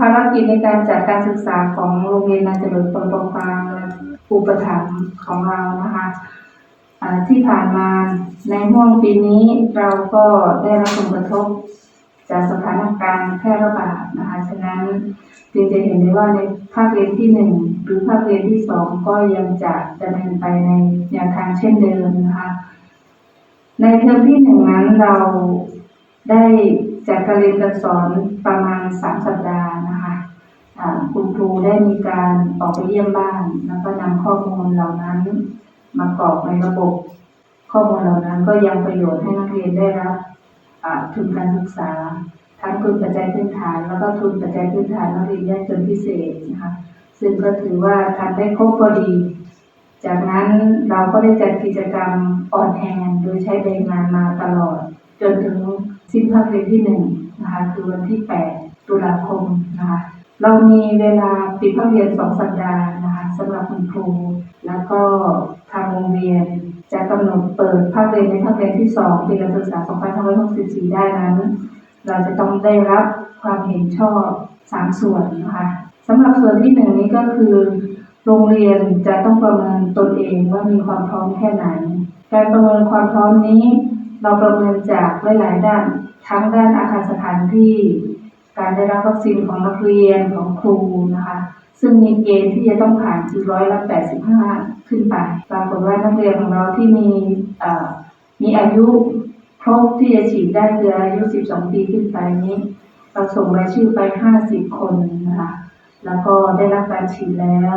ภารกิจในการจัดการศึกษาของโรงเรียนนาจรดปนปงกลางและอุปถัมภ์ของเรานะคะที่ผ่านมาในห่วงปีนี้เราก็ได้รับผลกระทบจากสถานการณ์แพร่ระบาดนะคะ ฉะนั้นจึงจะเห็นได้ว่าในภาคเรียนที่หนึ่งหรือภาคเรียนที่สองก็ยังจะดำเนินไปในแนวทางเช่นเดิมนะคะ ในเทอมที่หนึ่งนั้นเราได้จัดการเรียนการสอนประมาณสามสัปดาห์ คุณครูได้มีการออกไปเยี่ยมบ้าน แล้วก็นำข้อมูลเหล่านั้น มากรอกในระบบ ข้อมูลเหล่านั้นก็ยังประโยชน์ให้นักเรียนได้รับทุนการศึกษาทั้งทุนปัจจัยพื้นฐาน แล้วก็ทุนปัจจัยพื้นฐานนักเรียนยากจนพิเศษนะคะซึ่งก็ถือว่าทำได้ครบพอดี จากนั้นเราก็ได้จัดกิจกรรมออนแฮนโดยใช้ใบงานมาตลอด จนถึงสิ้นภาคเรียนที่หนึ่งนะคะคือวันที่ 8 ตุลาคมนะคะ เรามีเวลาปิดภาคเรียนสองสัปดาห์นะคะสำหรับคุณครู แล้วก็ทางโรงเรียนจะกำหนดเปิดภาคเรียนในภาคเรียนที่2ปีการศึกษา 2564 ได้นั้น เราจะต้องได้รับความเห็นชอบ 3 ส่วนนะคะสำหรับส่วนที่1นี้ก็คือ โรงเรียนจะต้องประเมินตนเองว่ามีความพร้อมแค่ไหน การประเมินความพร้อมนี้ เราประเมินจากหลายๆด้าน ทั้งด้านอาคารสถานที่ การได้รับวัคซีนของนักเรียนของครูนะคะ ซึ่งมีเกณฑ์ที่จะต้องผ่านคือร้อยละ85ขึ้นไปปรากฏว่านักเรียนของเราที่มีมีอายุครบที่จะฉีดได้คืออายุ12ปีขึ้นไปนี้เราส่งรายชื่อไป50คนนะคะแล้วก็ได้รับการฉีดแล้ว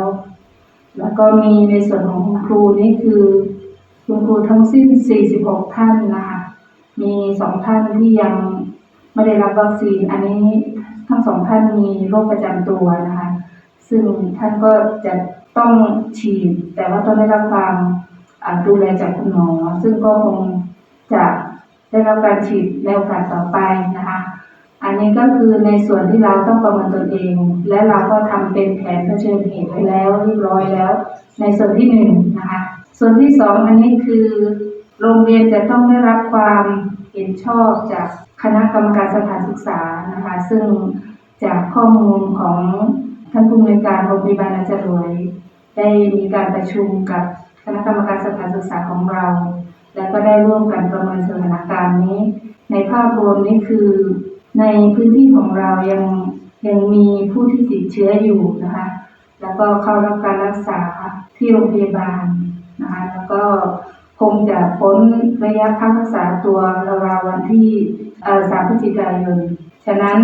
แล้วก็มีในส่วนของคุณครูนี่คือคุณครูทั้งสิ้น 46 ท่านนะคะ มีสองท่านที่ยัง ไม่ได้รับวัคซีน อันนี้ทั้งสองท่านมีโรคประจำตัวนะคะ ซึ่งท่านก็จะต้องฉีด แต่ว่าต้องได้รับความดูแลจากคุณหมอ ซึ่งก็คงจะได้รับการฉีดในโอกาสต่อไปนะคะ อันนี้ก็คือในส่วนที่เราต้องประเมินตนเอง และเราก็ทำเป็นแผนเผชิญเหตุไว้แล้วเรียบร้อยแล้ว ในส่วนที่หนึ่งนะคะ ส่วนที่สองอันนี้คือ โรงเรียนจะต้องได้รับความเห็นชอบจาก คณะกรรมการสถานศึกษานะคะซึ่งจากข้อมูลของท่านผู้อำนวยการโรงพยาบาลอาจารย์รวยได้มีการประชุมกับคณะกรรมการสถานศึกษาของเรา และก็ได้ร่วมกันประเมินสถานการณ์นี้ ในภาพรวมนี้คือในพื้นที่ของเรายังยังมีผู้ที่ติดเชื้ออยู่นะคะแล้วก็เข้ารับการรักษาที่โรงพยาบาลนะคะแล้วก็คงจะพ้นระยะพักรักษาตัวราวๆวันที่ 3พฤศจิกายน ฉะนั้น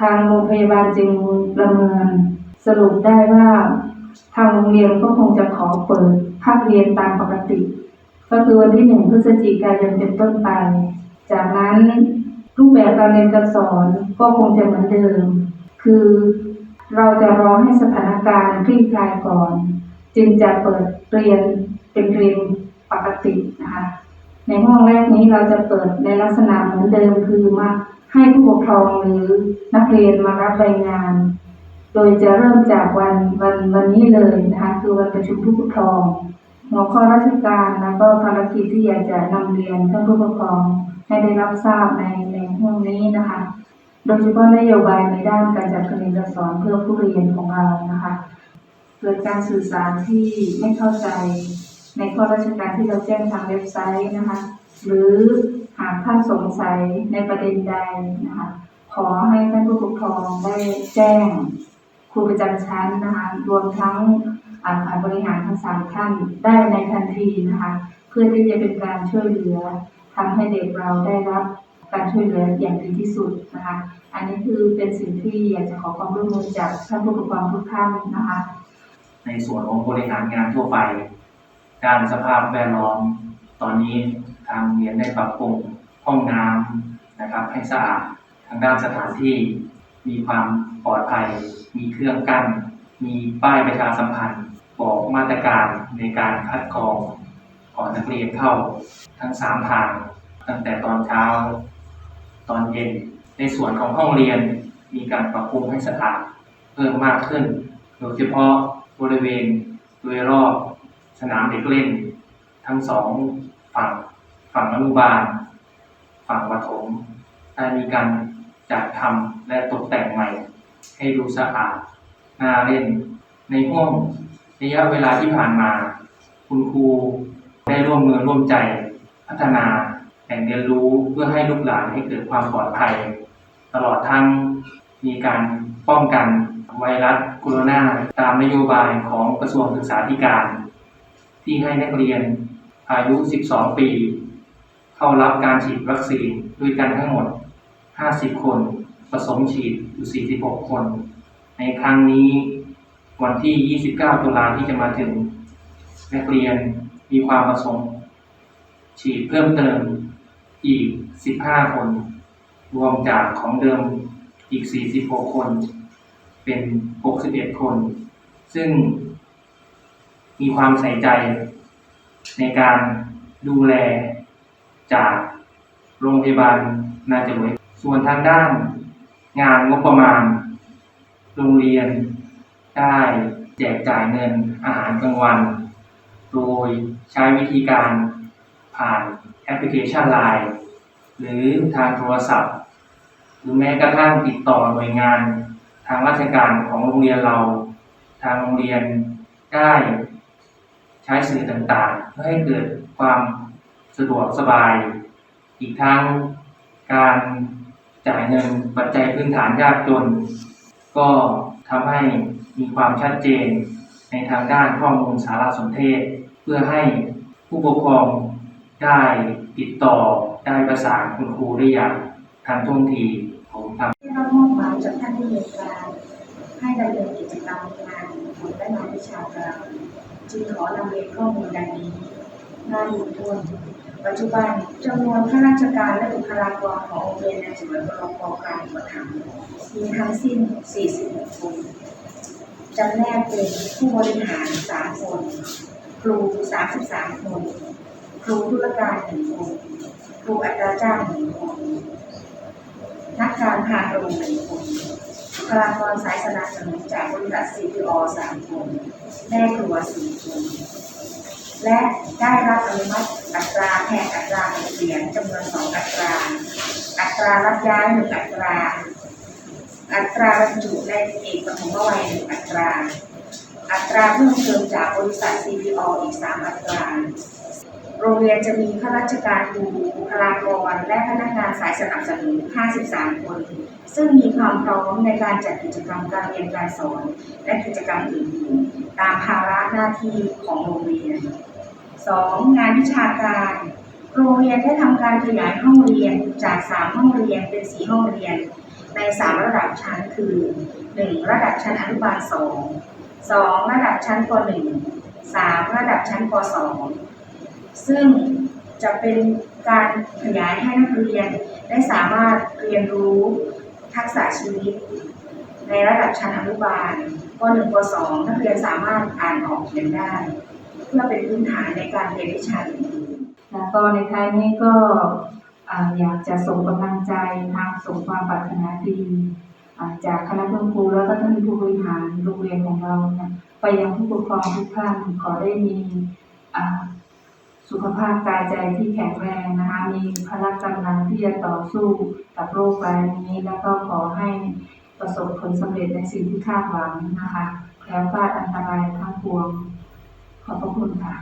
ทางโรงพยาบาลจึงประเมินสรุปได้ว่าทางโรงเรียนก็คงจะขอเปิดภาคเรียนตามปกติ ก็คือวันที่1พฤศจิกายนเป็นต้นไป จากนั้นรูปแบบการเรียนการสอนก็คงจะเหมือนเดิม คือเราจะรอให้สถานการณ์คลี่คลายก่อน จึงจะเปิดเรียนเป็นเรียนปกตินะคะ ในห้องแรกนี้เราจะเปิดในลักษณะเหมือนเดิมคือมาให้ผู้ปกครองหรือนักเรียนมารับรายงาน โดยจะเริ่มจากวันวันวันนี้เลยนะคะคือวันประชุมผู้ปกครองหัวข้อราชการแล้วก็ภารกิจที่อยากจะนำเรียนท่านผู้ปกครองให้ได้รับทราบในในห้องนี้นะคะ โดยเฉพาะนโยบายในด้านการจัดการเรียนการสอนเพื่อผู้เรียนของเรานะคะ เกิดการสื่อสารที่ไม่เข้าใจ ในข้อราชการที่เราแจ้งทางเว็บไซต์นะคะ หรือหากท่านสงสัยในประเด็นใดนะคะ ขอให้ท่านผู้ปกครองได้แจ้งครูประจำชั้นนะคะ รวมทั้งอาฝ่ายบริหารทั้งสามท่านได้ในทันทีนะคะ เพื่อที่จะเป็นการช่วยเหลือทำให้เด็กเราได้รับการช่วยเหลืออย่างดีที่สุดนะคะ อันนี้คือเป็นสิ่งที่อยากจะขอความร่วมมือจากท่านผู้ปกครองทุกท่านนะคะ ในส่วนของบริหารงานทั่วไป ด้านสภาพแวดล้อมตอนนี้ทางโรงเรียนได้ปรับปรุงห้องน้ำนะครับ ให้สะอาดทางด้านสถานที่ มีความปลอดภัย มีเครื่องกั้น มีป้ายประชาสัมพันธ์ บอกมาตรการในการคัดกรองก่อนนักเรียนเข้าทั้งสามทาง ตั้งแต่ตอนเช้า ตอนเย็น ในส่วนของห้องเรียนมีการปรับปรุงให้สะอาดเพิ่มมากขึ้น โดยเฉพาะบริเวณโดยรอบ สนามเด็กเล่น ทั้งสองฝั่งฝั่งอนุบาล ฝั่งประถมได้มีการจัดทำและตกแต่งใหม่ ให้ดูสะอาดน่าเล่น ในห่วงระยะเวลาที่ผ่านมา คุณครูได้ร่วมมือร่วมใจพัฒนาแหล่งเรียนรู้เพื่อให้ลูกหลานให้เกิดความปลอดภัย ตลอดทั้งมีการป้องกันไวรัสโคโรนาตามนโยบายของกระทรวงศึกษาธิการ ที่ให้นักเรียนอายุ 12 ปี เข้ารับการฉีดวัคซีนด้วยกันทั้งหมด 50 คนผสมฉีดอยู่ 46 คน ในครั้งนี้วันที่ 29 ตุลาที่จะมาถึง นักเรียนมีความประสงค์ฉีดเพิ่มเติมอีก 15 คน รวมจากของเดิมอีก 46 คน เป็น 61 คน ซึ่ง มีความใส่ใจในการดูแลจากโรงพยาบาลนาจรวยส่วนทางด้าน งานงบประมาณ โรงเรียนได้แจกจ่ายเงินอาหารกลางวัน โดยใช้วิธีการผ่านแอปพลิเคชัน Line หรือทางโทรศัพท์ หรือแม้กระทั่งติดต่อหน่วยงาน ทางราชการของโรงเรียนเรา ทางโรงเรียนได้ ใช้สื่อต่างๆ เพื่อให้เกิดความสะดวกสบาย อีกทั้งการจ่ายเงินปัจจัยพื้นฐานยากจน ก็ทำให้มีความชัดเจนในทางด้านข้อมูลสารสนเทศ เพื่อให้ผู้ปกครองได้ติดต่อได้ประสานคุณครูได้อย่างทันท่วงทีผมครับได้รับมอบหมายจากท่านผู้ในวยการให้ดำเนินกิจกรรมงานของและงานวิชาการ จึงขอนำเรียนข้อมูลดังนี้งานบุญทุนปัจจุบันจำนวนข้าราชการและบุคลากรของโรงเรียนในจังหวัดบรกการอุปถัมมีทั้งสิ้น 46 คนจำแนกเป็นผู้บริหาร 3 คน ครู 33 คน ครูธุรการ1คน ครูอัตราจ้าง1คน นักการพาโรงหนึ่งคนบุคลากรสายสนับสนุนจากบริษัท CPO สามคน แม่ครัวสี่คนและได้รับอนุมัติอัตราแทนอัตราเปลี่ยนจำนวนสองอัตรา อัตรารับย้ายหนึ่งอัตรา อัตราบรรจุในเอกปฐมวัยหนึ่งอัตรา อัตราเพิ่มเติมจากบริษัท CPO อีกสามอัตรา รงเรียนจะมีข้าราชการครูบุคลากร และพนักงานสายสนับสนุน 53 คน ซึ่งมีความพร้อมในการจัดกิจกรรมการเรียนการสอน และกิจกรรมอื่นๆ ตามภาระหน้าที่ของโรงเรียน 2. งานวิชาการ โรงเรียนได้ทำการขยายห้องเรียนจาก 3 ห้องเรียนเป็น 4 ห้องเรียน ใน 3 ระดับชั้นคือ 1. ระดับชั้นอนุบาล 2 2. ระดับชั้นป .1 3. ระดับชั้นป .2 ซึ่งจะเป็นการขยายให้นักเรียน ได้สามารถเรียนรู้ทักษะชีวิต ในระดับชั้นอนุบาลป .1 ป .2 นักเรียนสามารถอ่านออกเขียนได้ เพื่อเป็นพื้นฐานในการเรียนวิชาอื่นแล้วก็ในท้ายนี้ก็อยากจะส่งกำลังใจทางส่งความปรารถนาดีจากคณะคุณครูแล้วก็ท่านผู้บริหารโรงเรียนของเราไปยังผู้ปกครองทุกท่านขอได้มี สุขภาพกายใจที่แข็งแรงนะคะมีพละกำลังที่จะต่อสู้กับโรคใบนี้ แล้วก็ขอให้ประสบผลสำเร็จในสิ่งที่คาดหวังนะคะแล้วคลาดอันตรายทั้งปวงขอบพระคุณค่ะ